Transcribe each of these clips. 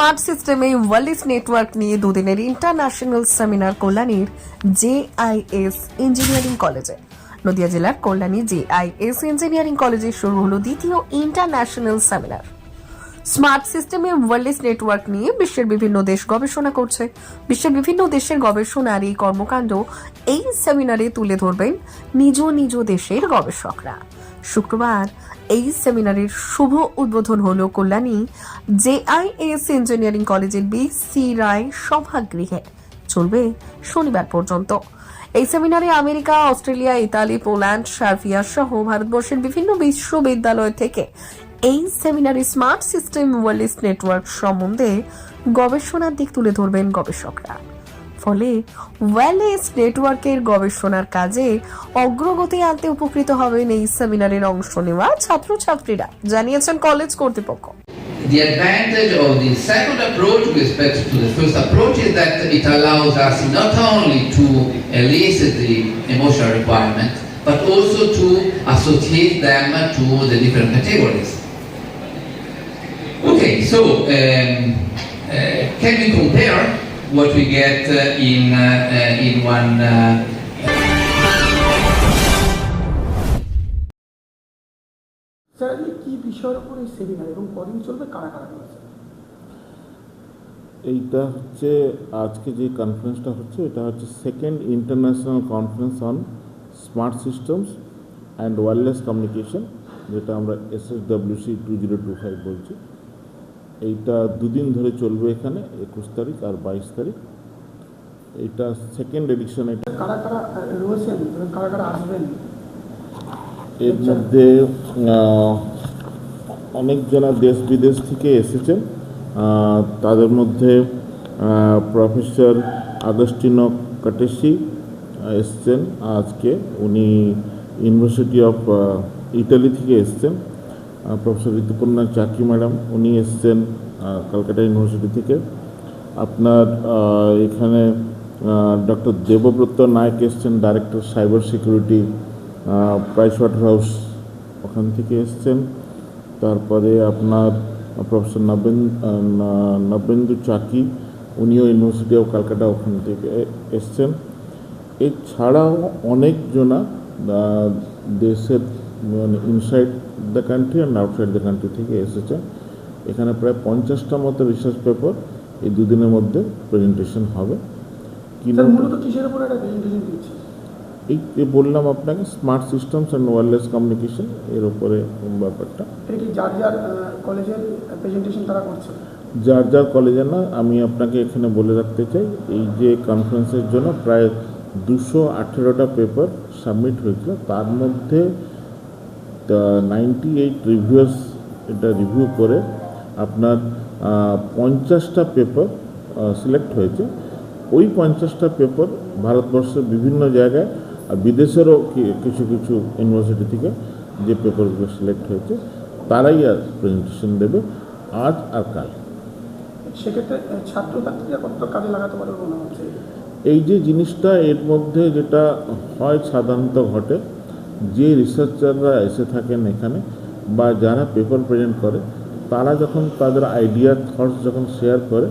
Smart সিস্টেমে world network নিয়ে দুদিনের ইন্টারন্যাশনাল সেমিনার কল্যাণীর জেআইএস ইঞ্জিনিয়ারিং কলেজে। নদিয়া জেলার কল্যাণী জেআইএস ইঞ্জিনিয়ারিং কলেজে শুরু হলো দ্বিতীয় ইন্টারন্যাশনাল সেমিনার। স্মার্ট সিস্টেমে ওয়ারলেস নেটওয়ার্ক নিয়ে বিশ্বের বিভিন্ন দেশ গবেষণা করছে। বিশ্বের বিভিন্ন দেশের গবেষণার এই কর্মকাণ্ড এই সেমিনারে তুলে ধরবেন নিজ নিজ দেশের গবেষকরা। শুক্রবার এই সেমিনারের শুভ উদ্বোধন হলো কল্যাণী জেআইএস ইঞ্জিনিয়ারিং কলেজের বি সি রায় সভাগৃহে। চলবে শনিবার পর্যন্ত। এই সেমিনারে America, Australia, Italy, Poland, Serbia সহ ভারতবর্ষের বিভিন্ন বিশ্ববিদ্যালয় থেকে এই সেমিনারে স্মার্ট সিস্টেম ওয়ারলেস নেটওয়ার্ক সম্বন্ধে গবেষণার দিক তুলে ধরবেন গবেষকরা। ফলে ওয়্যারলেস নেটওয়ার্কের গবেষণার কাজে অগ্রগতি আনতে উপকৃত হবেন এই সেমিনারের অংশ নেওয়া ছাত্রছাত্রীরা জানিয়েছেন কলেজ কর্তৃপক্ষ The advantage of the second approach with respect to the first approach is that it allows us not only to elicit the emotional requirement, but also to associate them to the different categories. Okay, so um, uh, can we compare what we get uh, in, uh, uh, in one uh, sir আজকে কী বিষয়ের উপর এই seminar এবং কদিন চলবে কারা কারা রয়েছে? এইটা হচ্ছে আজকে যে কনফারেন্সটা হচ্ছে এটা হচ্ছে second international conference on smart systems and wireless communication যেটা আমরা SSWC two zero two five বলছি। এইটা দুদিন ধরে চলবে এখানে একুশ তারিখ আর বাইশ তারিখ। এইটা সেকেন্ড এডিশন এটা। কারা কারা রয়েছেন? কারা কারা আসবেন? এর মধ্যে অনেকজনা দেশ বিদেশ থেকে এসেছেন। তাদের মধ্যে প্রফেসর আগস্টিনো কাটেসি এসছেন আজকে। উনি ইউনিভার্সিটি অফ ইটালি থেকে এসছেন। প্রফেসর ঋতুপর্ণা চাকি ম্যাডাম, উনি এসছেন কলকাতা ইউনিভার্সিটি থেকে। আপনার এখানে ডক্টর দেবব্রত নায়ক এসছেন, director cyber security Price Waterhouse ওখান থেকে এসছেন। তারপরে আপনার প্রফেসর নবেন নবেন্দু চাকি, উনিও ইউনিভার্সিটি অফ কলকাতা ওখান থেকে এসছেন। এছাড়াও অনেকজনা দেশের মানে inside the country and outside the country থেকে এসেছে। এখানে প্রায় পঞ্চাশটা মতো রিসার্চ পেপার এই দুদিনের মধ্যে প্রেজেন্টেশন হবে। এই বললাম আপনাকে smart systems and wireless communication এর উপরে ব্যাপারটা। যার যার কলেজের প্রেজেন্টেশন তারা করছে? যার যার কলেজে না আমি আপনাকে এখানে বলে রাখতে চাই এই যে কনফারেন্সের জন্য প্রায় দুশো আঠেরোটা পেপার সাবমিট হয়েছিল তার মধ্যে নাইনটি এইট রিভিউয়ার্স এটা রিভিউ করে আপনার পঞ্চাশটা পেপার সিলেক্ট হয়েছে। ওই পঞ্চাশটা পেপার ভারতবর্ষের বিভিন্ন জায়গায় আর বিদেশেরও কিছু কিছু ইউনিভার্সিটি থেকে যে পেপারগুলো সিলেক্ট হয়েছে তারাই আর প্রেজেন্টেশন দেবে আজ আর কাল। সেক্ষেত্রে ছাত্রছাত্রীরা কতটা কাজে লাগাতে পারবে মনে হচ্ছে? এই যে জিনিসটা এর মধ্যে যেটা হয় সাধারণত ঘটে যে রিসার্চাররা এসে থাকেন এখানে বা যারা পেপার প্রেজেন্ট করে তারা যখন তাদের আইডিয়া থটস যখন শেয়ার করে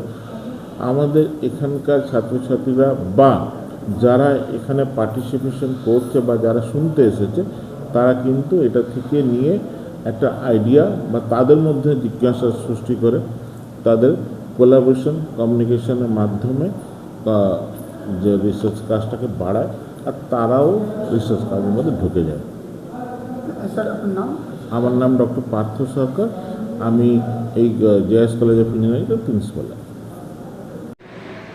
আমাদের এখানকার ছাত্রছাত্রীরা বা যারা এখানে পার্টিসিপেশন করছে বা যারা শুনতে এসেছে তারা কিন্তু এটা থেকে নিয়ে একটা আইডিয়া বা তাদের মধ্যে জিজ্ঞাসা সৃষ্টি করে। তাদের কোলাবোরেশন কমিউনিকেশনের মাধ্যমে আহ, যে রিসার্চ কাজটাকে বাড়ায় আর তারাও রিসার্চ কাজের মধ্যে ঢুকে যায়। স্যার আপনার নাম? আমার নাম ডক্টর পার্থ সরকার। আমি এই জেএস কলেজ অফ ইঞ্জিনিয়ারিংয়ের প্রিন্সিপাল।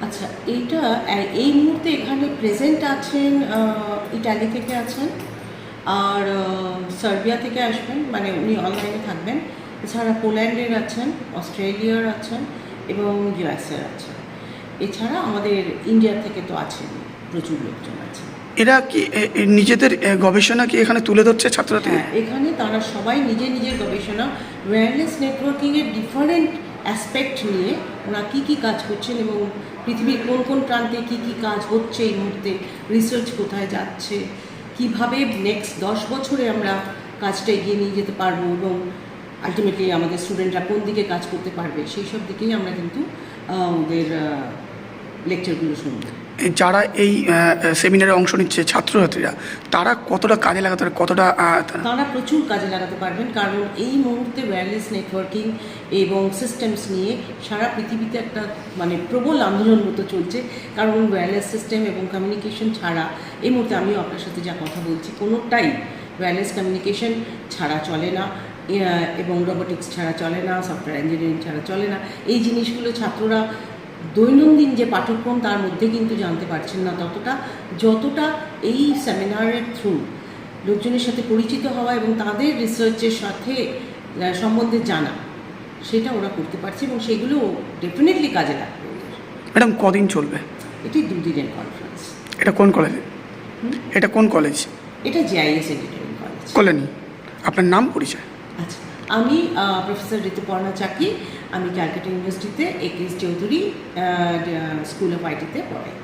আচ্ছা এইটা এই মুহূর্তে এখানে প্রেজেন্ট আছেন ইটালি থেকে আছেন আর সার্বিয়া থেকে আসবেন মানে উনি অনলাইনে থাকবেন। এছাড়া পোল্যান্ডের আছেন অস্ট্রেলিয়ার আছেন এবং ইউএসের আছেন। এছাড়া আমাদের ইন্ডিয়া থেকে তো আছেন প্রচুর লোকজন আছেন। এরা কি নিজেদের গবেষণা কি এখানে তুলে ধরছে ছাত্রছাত্রী হ্যাঁ এখানে তারা সবাই নিজের নিজের গবেষণা ওয়্যারলেস নেটওয়ার্কিংয়ের ডিফারেন্ট অ্যাসপেক্ট নিয়ে ওরা কী কী কাজ করছেন এবং পৃথিবীর কোন কোন প্রান্তে কী কী কাজ হচ্ছে এই মুহূর্তে রিসার্চ কোথায় যাচ্ছে, কীভাবে নেক্সট দশ বছরে আমরা কাজটা এগিয়ে নিয়ে যেতে পারব এবং আলটিমেটলি আমাদের স্টুডেন্টরা কোন দিকে কাজ করতে পারবে, সেই সব দিকেই আমরা কিন্তু ওদের লেকচারগুলো শুনব। যারা এই সেমিনারে অংশ নিচ্ছে ছাত্রছাত্রীরা, তারা কতটা কাজে লাগাতে পারে, কতটা তারা- প্রচুর কাজে লাগাতে পারবেন, কারণ এই মুহূর্তে ওয়্যারলেস নেটওয়ার্কিং এবং সিস্টেমস নিয়ে সারা পৃথিবীতে একটা মানে প্রবল আন্দোলন মতো চলছে। কারণ ওয়্যারলেস সিস্টেম এবং কমিউনিকেশন ছাড়া এই মুহূর্তে আমিও আপনার সাথে যা কথা বলছি, কোনোটাই ওয়্যারলেস কমিউনিকেশন ছাড়া চলে না এবং রোবোটিক্স ছাড়া চলে না সফটওয়্যার ইঞ্জিনিয়ারিং ছাড়া চলে না। এই জিনিসগুলো ছাত্ররা দৈনন্দিন যে পাঠ্যক্রম তার মধ্যে কিন্তু জানতে পারছেন না ততটা। যতটা এই সেমিনারের থ্রু লোকজনের সাথে পরিচিত হওয়া এবং তাদের রিসার্চের সাথে সম্বন্ধে জানা সেটা ওরা করতে পারছে এবং সেগুলো ডেফিনেটলি কাজে লাগবে ম্যাডাম কদিন চলবে? এটি দুদিনের কনফারেন্স এটা কোন কলেজে এটা কোন কলেজ এটা জেআইএস ইঞ্জিনিয়ারিং কলেজ কল্যাণী আপনার নাম পরিচয়? আচ্ছা আমি প্রফেসর ঋতুপর্ণা চাকি আমি ক্যালকাটা ইউনিভার্সিটিতে A K S Chowdhury school of আইটিতে পড়াই।